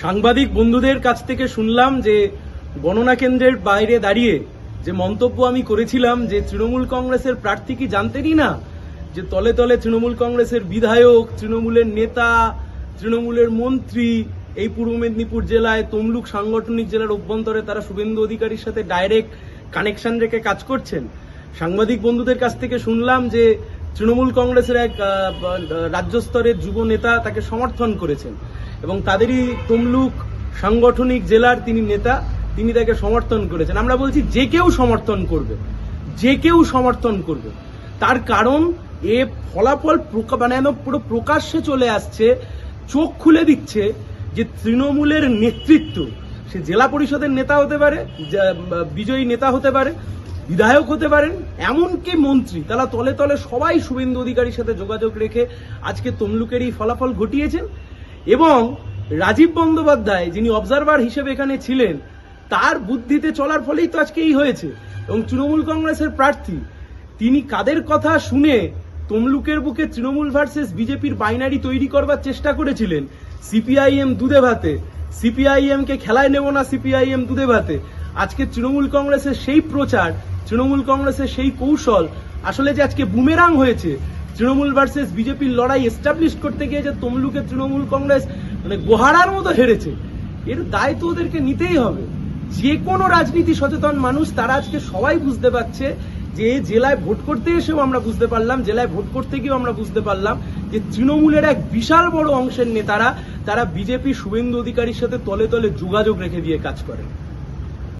সাংবাদিক বন্ধুদের কাছ থেকে শুনলাম যে গণনা কেন্দ্রের বাইরে দাঁড়িয়ে যে মন্তব্য আমি করেছিলাম যে তৃণমূল কংগ্রেসের প্রার্থী কি জানতেনই না? যে তলে তলে তৃণমূল কংগ্রেসের বিধায়ক, তৃণমূলের নেতা, তৃণমূলের মন্ত্রী, এই পূর্ব মেদিনীপুর জেলায় তমলুক সাংগঠনিক জেলার অভ্যন্তরে তারা শুভেন্দু অধিকারীর সাথে ডাইরেক্ট কানেকশন রেখে কাজ করছেন। সাংবাদিক বন্ধুদের কাছ থেকে শুনলাম যে তৃণমূল কংগ্রেসের এক রাজ্য স্তরের যুব নেতা তাকে সমর্থন করেছেন। এবং তাদেরই তমলুক সাংগঠনিক জেলার তিনি নেতা, তিনি তাকে সমর্থন করেছেন। আমরা বলছি, যে কেউ সমর্থন করবে, যে কেউ সমর্থন করবে, তার কারণ এ ফলাফল মানে একদম পুরো প্রকাশ্যে চলে আসছে, চোখ খুলে দিচ্ছে যে তৃণমূলের নেতৃত্ব, সে জেলা পরিষদের নেতা হতে পারে বিজয়ী নেতা হতে পারে বিধায়ক হতে পারেন, এমনকি মন্ত্রী। তারা তলে তলে সবাই শুভেন্দু অধিকারীর সাথে যোগাযোগ রেখে আজকে তমলুকের এই ফলাফল ঘটিয়েছেন। এবং রাজীব বন্দ্যোপাধ্যায়, যিনি অবজারভার হিসেবে এখানে ছিলেন, তার বুদ্ধিতে চলার ফলেই তো আজকে এই হয়েছে। এবং তৃণমূল কংগ্রেসের প্রার্থী, তিনি কাদের কথা শুনে তমলুকের বুকে তৃণমূল ভার্সেস বিজেপির বাইনারি তৈরি করবার চেষ্টা করেছিলেন? সিপিআইএম দুধে ভাতে। সিপিআইএম কে খেলায় নেব না সিপিআইএম দুধে ভাতে। আজকে তৃণমূল কংগ্রেসের সেই প্রচার তৃণমূল কংগ্রেসের সেই কৌশল, আসলে যে আজকে বুমেরাং হয়েছে, তৃণমূল ভার্সেস বিজেপির লড়াই এস্টাবলিশ করতে গিয়ে যে তমলুকে তৃণমূল কংগ্রেস মানে গোহারার মতো হেরেছে, এর দায় তো ওদেরকে নিতেই হবে। যে কোনো রাজনীতি সচেতন মানুষ, তারা আজকে সবাই বুঝতে পারছে যে জেলায় ভোট করতে এসেও আমরা বুঝতে পারলাম, জেলায় ভোট করতে গিয়েও আমরা বুঝতে পারলাম যে তৃণমূলের এক বিশাল বড় অংশের নেতারা, তারা বিজেপি শুভেন্দু অধিকারীর সাথে তলে তলে যোগাযোগ রেখে দিয়ে কাজ করে।